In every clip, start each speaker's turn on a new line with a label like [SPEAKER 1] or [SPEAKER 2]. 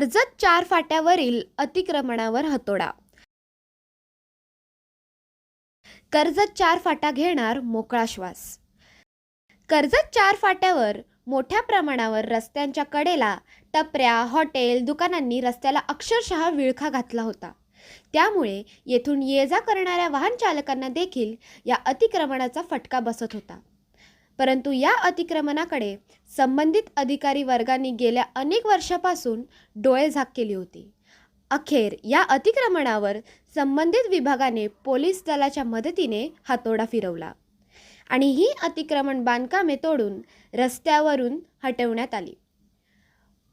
[SPEAKER 1] कर्जत चार फाट्यावरील अतिक्रमणावर हतोडा. कर्जत चार फाटा घेणार मोकळा श्वास. कर्जत चार फाट्यावर मोठ्या प्रमाणावर रस्त्यांच्या कडेला टपऱ्या हॉटेल दुकानांनी रस्त्याला अक्षरशः विळखा घातला होता. त्यामुळे येथून ये जा करणाऱ्या वाहन चालकांना देखील या अतिक्रमणाचा फटका बसत होता. परंतु या अतिक्रमणाकडे संबंधित अधिकारी वर्गांनी गेल्या अनेक वर्षापासून डोळेझाक केली होती. अखेर या अतिक्रमणावर संबंधित विभागाने पोलीस दलाच्या मदतीने हातोडा फिरवला आणि ही अतिक्रमण बांधकामे तोडून रस्त्यावरून हटवण्यात आली.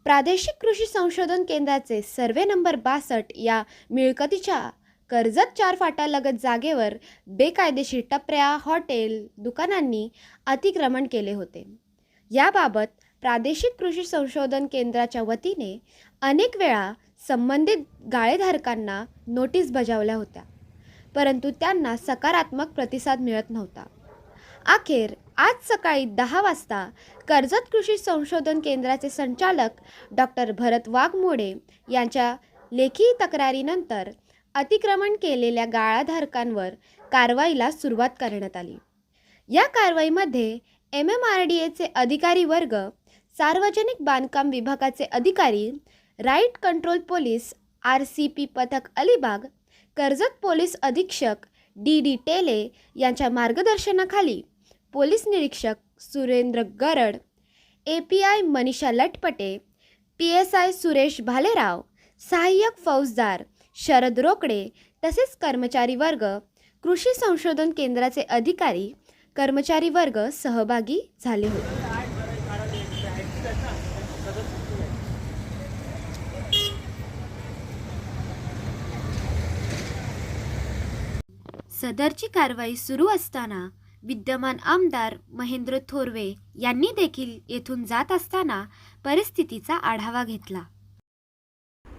[SPEAKER 1] प्रादेशिक कृषी संशोधन केंद्राचे सर्वे नंबर बासष्ट या मिळकतीच्या कर्जत चार फाटालगत जागेवर बेकायदेशीर टपऱ्या हॉटेल दुकानांनी अतिक्रमण केले होते. याबाबत प्रादेशिक कृषी संशोधन केंद्राच्या वतीने अनेक वेळा संबंधित गाळेधारकांना नोटीस बजावल्या होत्या परंतु त्यांना सकारात्मक प्रतिसाद मिळत नव्हता. अखेर आज सकाळी दहा वाजता कर्जत कृषी संशोधन केंद्राचे संचालक डॉक्टर भरत वाघमोडे यांच्या लेखी तक्रारीनंतर अतिक्रमण केलेल्या गाळाधारकांवर कारवाईला सुरुवात करण्यात आली. या कारवाईमध्ये एम एम आर डी एचे अधिकारी वर्ग सार्वजनिक बांधकाम विभागाचे अधिकारी riot control police R C P पथक अलिबाग कर्जत पोलीस अधीक्षक डी डी टेले यांच्या मार्गदर्शनाखाली पोलीस निरीक्षक Surendra Garad A P I Manisha Latpate P S I Suresh Bhalerao सहाय्यक फौजदार शरद रोकडे तसेच कर्मचारी वर्ग कृषी संशोधन केंद्राचे अधिकारी कर्मचारी वर्ग सहभागी झाले होते. सदरची कारवाई सुरू असताना विद्यमान आमदार महेंद्र थोरवे यांनी देखील येथून जात असताना परिस्थितीचा आढावा घेतला.